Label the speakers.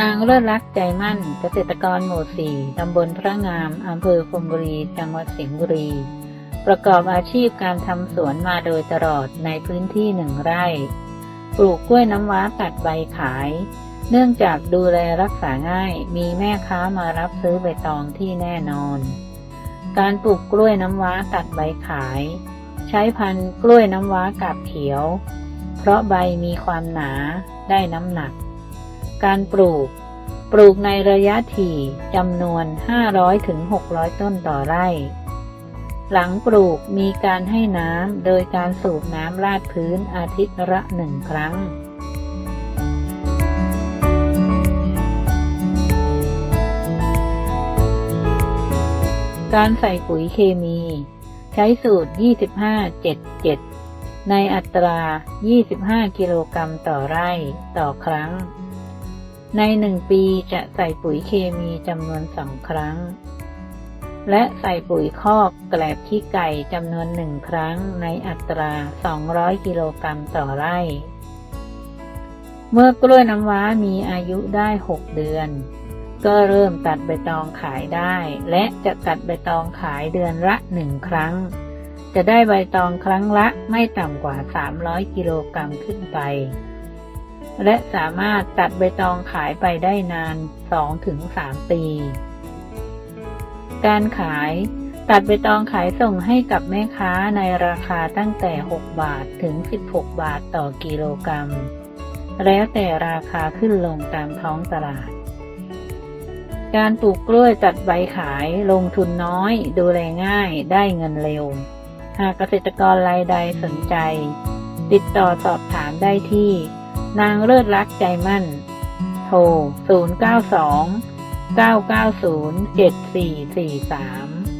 Speaker 1: นางเลิศรักใจมั่น เกษตรกรหมู่สี่ตำบลพระงาม อำเภอพรมบุรี จังหวัดสิงห์บุรี ประกอบอาชีพการทำสวนมาโดยตลอดในพื้นที่หนึ่งไร่ ปลูกกล้วยน้ำว้าตัดใบขาย เนื่องจากดูแลรักษาง่าย มีแม่ค้ามารับซื้อใบตองที่แน่นอน การปลูกกล้วยน้ำว้าตัดใบขาย ใช้พันธุ์กล้วยน้ำว้ากาบเขียว เพราะใบมีความหนา ได้น้ำหนัก การปลูก ปลูกในระยะถี่จำนวน 500-600 ต้นต่อไร่ หลังปลูกมีการให้น้ำโดยการสูบน้ำลาดพื้นอาทิตย์ละหนึ่งครั้งการใส่ปุ๋ยเคมี ใช้สูตร 25-7-7 ในอัตรา 25 กิโลกรัมต่อไร่ต่อครั้ง ในหนึ่งปีจะใส่ปุ๋ยเคมีจำนวนสองครั้ง และใส่ปุ๋ยคอกแกลบขี้ไก่จำนวนหนึ่งครั้งในอัตรา 200 กิโลกรัมต่อไร่ เมื่อกล้วยน้ำว้ามีอายุได้ 6 เดือน ก็เริ่มตัดใบตองขายได้ และจะตัดใบตองขายเดือนละหนึ่งครั้ง จะได้ใบตองครั้งละไม่ต่ำกว่า 300 กิโลกรัมขึ้นไป และสามารถตัดใบตองขายไปได้นาน 2-3 ปี การขาย ตัดใบตองขายส่งให้กับแม่ค้าในราคาตั้งแต่ 6 บาทถึง 16 บาทต่อกิโลกรัม แล้วแต่ราคาขึ้นลงตามท้องตลาด การปลูกกล้วยตัดใบขายลงทุนน้อย ดูแลง่ายได้เงินเร็ว หากเกษตรกรรายใดสนใจ ติดต่อสอบถามได้ที่ นางเลิศรักใจมั่น โทร 092 990 7443